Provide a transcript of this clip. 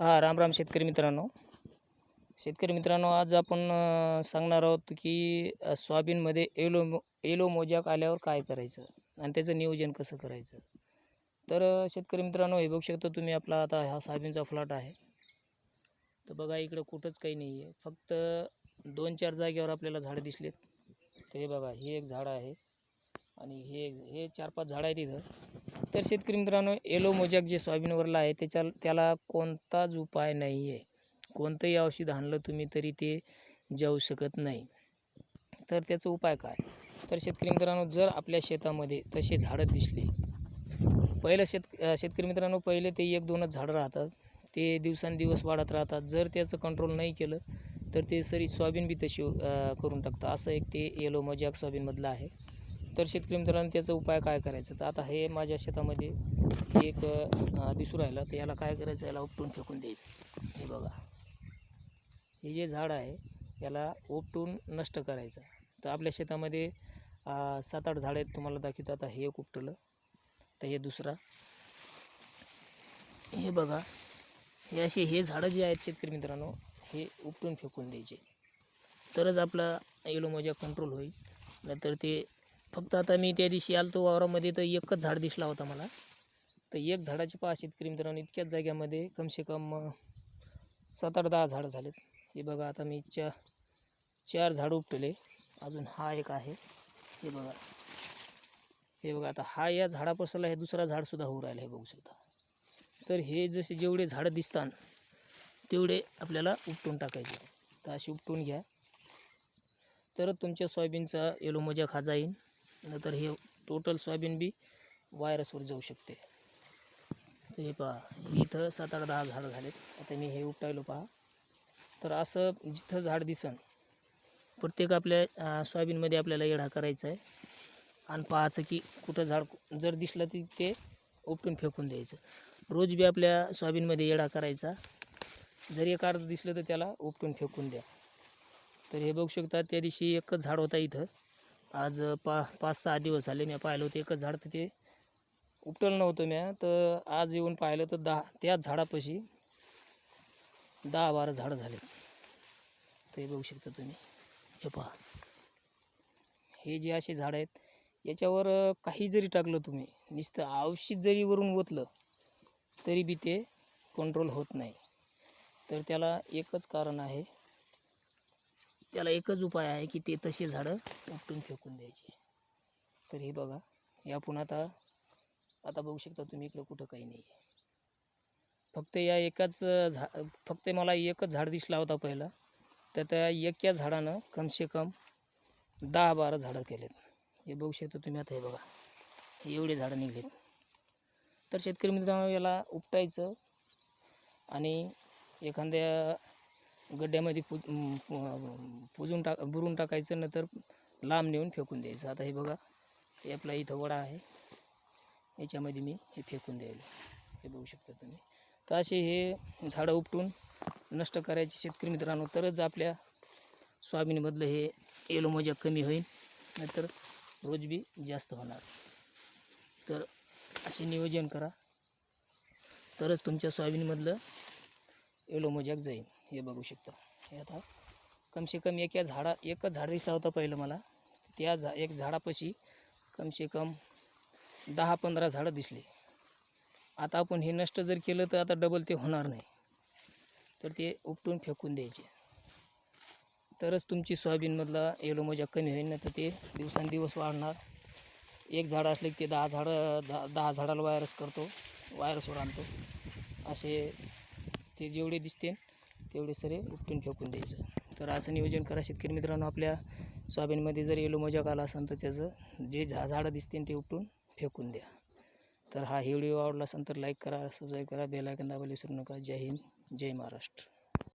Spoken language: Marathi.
हां राम राम शेतकरी मित्रांनो. शेतकरी मित्रांनो आज आपण सांगणार आहोत की सोयाबीनमध्ये एलो मो एलो मोजाक आल्यावर काय करायचं आणि त्याचं नियोजन कसं करायचं? तर शेतकरी मित्रांनो हे बघू शकता तुम्ही आपला आता हा सोयाबीनचा फ्लॉट आहे. तर बघा इकडं कुठंच काही नाही आहे फक्त दोन चार जागेवर आपल्याला झाडं दिसलेत. तर हे बघा हे एक झाड आहे. आणि हे हे चार पाच झाडं आहेत इथं. तर शेतकरी मित्रांनो येलो मोजॅक जे सोयाबीनवरला आहे त्याच्या त्याला कोणताच उपाय नाही आहे कोणतंही औषध आणलं तुम्ही तरी ते जाऊ शकत नाही. तर त्याचा उपाय काय? तर शेतकरी मित्रांनो जर आपल्या शेतामध्ये तसे झाडं दिसले पहिलं शेत शेतकरी मित्रांनो पहिले ते एक दोनच झाडं राहतात. ते दिवसांदिवस वाढत राहतात. जर त्याचं कंट्रोल नाही केलं तर ते सरी सोयाबीन बी तशी करून टाकतं असं एक ते येलो मोजॅक सोयाबीनमधलं आहे. तर शेतकरी मित्रांनो त्याचा उपाय काय करायचा? तर आता हे माझ्या शेतामध्ये एक दिसू राहिलं. तर याला काय करायचं? याला उपटून फेकून द्यायचं. हे बघा. हे जे झाड आहे याला उपटून नष्ट करायचं. तर आपल्या शेतामध्ये सात आठ झाडं आहेत. तुम्हाला दाखवतो आता हे एक उपटलं. तर हे दुसरा. हे बघा. हे असे हे झाडं जे आहेत शेतकरी मित्रांनो हे उपटून फेकून द्यायचे. तरच आपला येलो मोजा कंट्रोल होईल. नाहीतर ते फक्त आता मी त्या दिवशी आलतो वावरामध्ये तर एकच झाड दिसला होता मला. तर एक झाडाचे पहा शेतकरी मित्रांनो इतक्याच जाग्यामध्ये कमसे कम सात आठ दहा झाडं झालेत. हे बघा आता मी चा चार झाडं उपटले. अजून हा एक आहे. हे बघा. हे बघा आता हा या झाडापासला हे दुसरा झाडसुद्धा होऊ राहिलं हे बघू शकता. तर हे जसे जेवढे झाडं दिसतात तेवढे आपल्याला उपटून टाकायचे. तर अशी उपटून घ्या. तरच तुमच्या सोयाबीनचा येलो मजा खाजा येईल नंतर हे टोटल सोयाबीन बी वायरसवर जाऊ शकते. तर हे पहा इथं सात आठ दहा झाडं झालेत. आता मी हे उपटायलो पहा. तर असं जिथं झाड दिसन प्रत्येक आपल्या सोयाबीनमध्ये आपल्याला येढा करायचा आहे. आणि पाहायचं की कुठं झाड जर दिसलं तर ते उपटून फेकून द्यायचं. रोज बी आपल्या सोयाबीनमध्ये येडा करायचा. जर एक अर्ध दिसलं तर त्याला उपटून फेकून द्या. तर हे बघू शकता त्या दिवशी एकच झाड होता इथं. आज पा पाच सहा दिवस झाले मी पाहिलं होतं एकच झाड तर ते उपटलं नव्हतं म्या. तर आज येऊन पाहिलं तर दहा त्याच झाडापाशी दहा बारा झाडं झाले. ते बघू शकता तुम्ही. हे पहा. हे जे असे झाडं आहेत याच्यावर काही जरी टाकलं तुम्ही नुसतं औषध जरी वरून ओतलं तरी बी ते कंट्रोल होत नाही. तर त्याला एकच कारण आहे त्याला एकच उपाय आहे की ते तसे झाडं उपटून फेकून द्यायचे. तर हे बघा या पुन्हा आता आता बघू शकता तुम्ही इकडं कुठं काही नाही. आहे फक्त या एकाच झा फक्त मला एकच झाड दिसला होता पहिला. तर त्या एका झाडानं कमसे कम दहा बारा झाडं केलेत. हे बघू शकता तुम्ही आता हे बघा. एवढे झाडं निघलेत. तर शेतकरी मित्रांनो याला उपटायचं आणि एखाद्या गड्ड्यामध्ये पु पुजून टाक बुरून टाकायचं नंतर लांब नेऊन फेकून द्यायचं. आता हे बघा हे आपला इथं वडा आहे. याच्यामध्ये मी हे फेकून द्यायला. हे बघू शकता तुम्ही. तर असे हे झाडं उपटून नष्ट करायचे शेतकरी मित्रांनो. तरच आपल्या सोयाबीनमधलं हे येलो मजा कमी होईल नाहीतर रोज बी जास्त होणार. तर असे नियोजन करा. तरच तुमच्या सोयाबीनमधलं एलोमोजॅक जाईल हे बघू शकता. हे आता कमसे कम एका झाडा एकच झाड दिसला होता पहिलं मला. त्या झा एक झाडापाशी कमसे कम दहा पंधरा झाडं दिसली. आता आपण हे नष्ट जर केलं तर आता डबल ते होणार नाही. तर ते उपटून फेकून द्यायचे. तरच तुमची सोयाबीनमधला एलोमोजा कमी होईल ना तर ते दिवसांदिवस वाढणार. एक झाड असले की ते दहा झाडं दहा दहा झाडाला वायरस करतो वायरसवर आणतो. असे ते जेवढे दिसते तेवढे सरे उपटून फेकून द्यायचं. तर असं नियोजन करा शेतकरी मित्रांनो. आपल्या सोयाबीनमध्ये जर येलो मोजाक आला असेल तर त्याचं जे झा झाडं दिसते ते उपटून फेकून द्या. तर हा व्हिडिओ आवडला असेल तर लाईक करा सबस्क्राईब करा बेलायकन दाबायला विसरू नका. जय हिंद जय महाराष्ट्र.